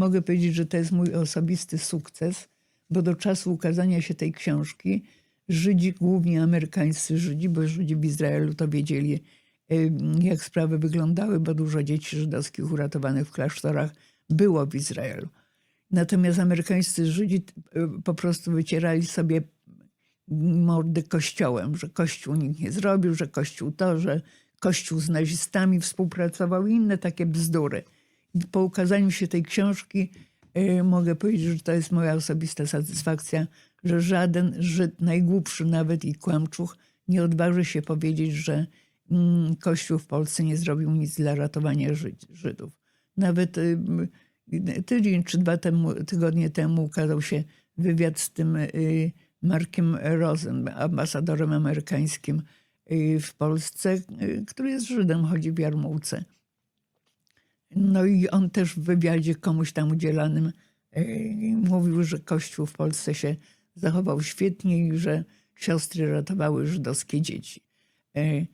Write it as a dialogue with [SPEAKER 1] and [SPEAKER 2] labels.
[SPEAKER 1] mogę powiedzieć, że to jest mój osobisty sukces, bo do czasu ukazania się tej książki Żydzi, głównie amerykańscy Żydzi, bo Żydzi w Izraelu to wiedzieli, jak sprawy wyglądały, bo dużo dzieci żydowskich uratowanych w klasztorach było w Izraelu. Natomiast amerykańscy Żydzi y, po prostu wycierali sobie mordy kościołem, że kościół nic nie zrobił, że kościół to, że kościół z nazistami współpracował i inne takie bzdury. Po ukazaniu się tej książki y, mogę powiedzieć, że to jest moja osobista satysfakcja, że żaden Żyd, najgłupszy nawet i kłamczuch, nie odważy się powiedzieć, że mm, Kościół w Polsce nie zrobił nic dla ratowania Żyd, Żydów. Nawet y, y, tydzień czy dwa temu, tygodnie temu ukazał się wywiad z tym Markiem Rosen, ambasadorem amerykańskim w Polsce, który jest Żydem, chodzi w jarmułce. No i on też w wywiadzie komuś tam udzielanym y, mówił, że Kościół w Polsce się zachował świetnie i że siostry ratowały żydowskie dzieci. Y,